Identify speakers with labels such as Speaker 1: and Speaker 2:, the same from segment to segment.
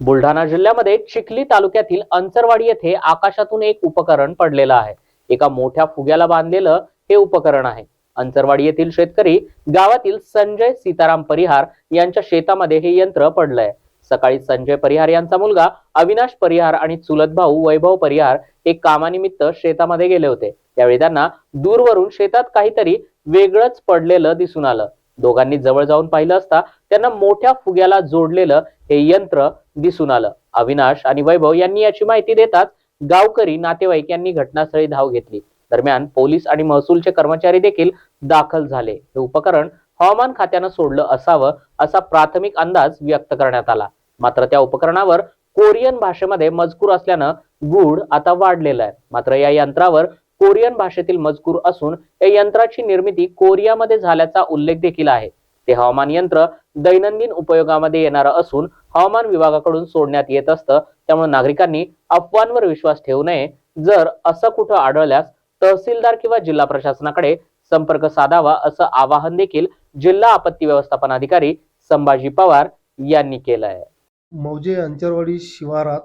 Speaker 1: बुलढाणा जिल्ह्यामध्ये चिखली तालुक्यातील अंचरवाडी येथे आकाशातून एक उपकरण पडलेलं आहे. एका मोठ्या फुग्याला बांधलेलं हे उपकरण आहे. अंचरवाडी येथील शेतकरी गावातील संजय सीताराम परिहार यांच्या शेतामध्ये हे यंत्र पडलंय. सकाळी संजय परिहार यांचा मुलगा अविनाश परिहार आणि चुलत भाऊ वैभव परिहार हे कामानिमित्त शेतामध्ये गेले होते. त्यावेळी त्यांना दूरवरून शेतात काहीतरी वेगळंच पडलेलं दिसून आलं. दोघांनी जवळ जाऊन पाहिलं असता त्यांना मोठ्या फुग्याला जोडलेलं हे यंत्र दिसून आलं. अविनाश आणि वैभव यांनी याची माहिती देताच गावकरी नातेवाईक यांनी घटनास्थळी धाव घेतली. दरम्यान पोलीस आणि महसूलचे कर्मचारी देखील दाखल झाले. हे उपकरण हवामान खात्यानं सोडलं असावं असा प्राथमिक अंदाज व्यक्त करण्यात आला. मात्र त्या उपकरणावर कोरियन भाषेमध्ये मजकूर असल्यानं गूढ आता वाढलेलं आहे. मात्र या यंत्रावर कोरियन भाषेतील मजकूर असून या यंत्राची निर्मिती कोरियामध्ये झाल्याचा उल्लेख देखील आहे. ते हवामान यंत्र दैनंदिन उपयोगामध्ये येणारं असून हवामान विभागाकडून सोडण्यात येत असतं. त्यामुळे नागरिकांनी अफवांवर विश्वास ठेवू नये. जर असं कुठं आढळल्यास तहसीलदार किंवा जिल्हा प्रशासनाकडे संपर्क साधावा असं आवाहन देखील जिल्हा आपत्ती व्यवस्थापन अधिकारी संभाजी पवार यांनी केलं आहे
Speaker 2: मौजे अंचरवाडी शिवारात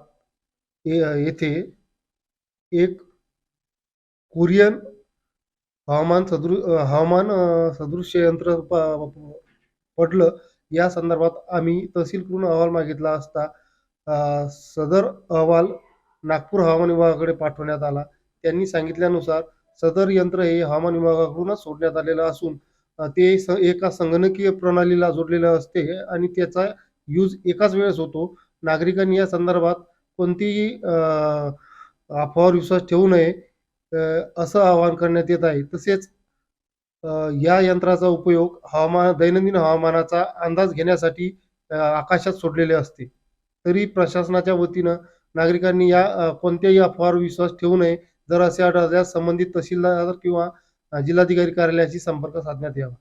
Speaker 2: येथे एक कुरियन हवामान सदृ हवामान सदृश्य यंत्र प- पडलं या संदर्भात आम्ही तहसीलकडून अहवाल मागितला असता सदर अहवाल नागपूर हवामान विभागाकडे पाठवण्यात आला. त्यांनी सांगितल्यानुसार सदर यंत्र हे हवामान विभागाकडूनच सोडण्यात आलेलं असून ते स एका संगणकीय प्रणालीला जोडलेलं असते आणि त्याचा यूज एकाच वेळेस होतो. नागरिकांनी या संदर्भात कोणतीही अफवावर विश्वास ठेवू नये. असं आवाहन करण्यात येत आहे. तसेच या यंत्राचा उपयोग हवामान दैनंदिन हवामानाचा अंदाज घेण्यासाठी आकाशात सोडलेले असते. तरी प्रशासनाच्या वतीनं नागरिकांनी या कोणत्याही अफवावर विश्वास ठेवू नये. जर असे आढळल्यास संबंधित तहसीलदार किंवा जिल्हाधिकारी कार्यालयाशी संपर्क साधण्यात यावा.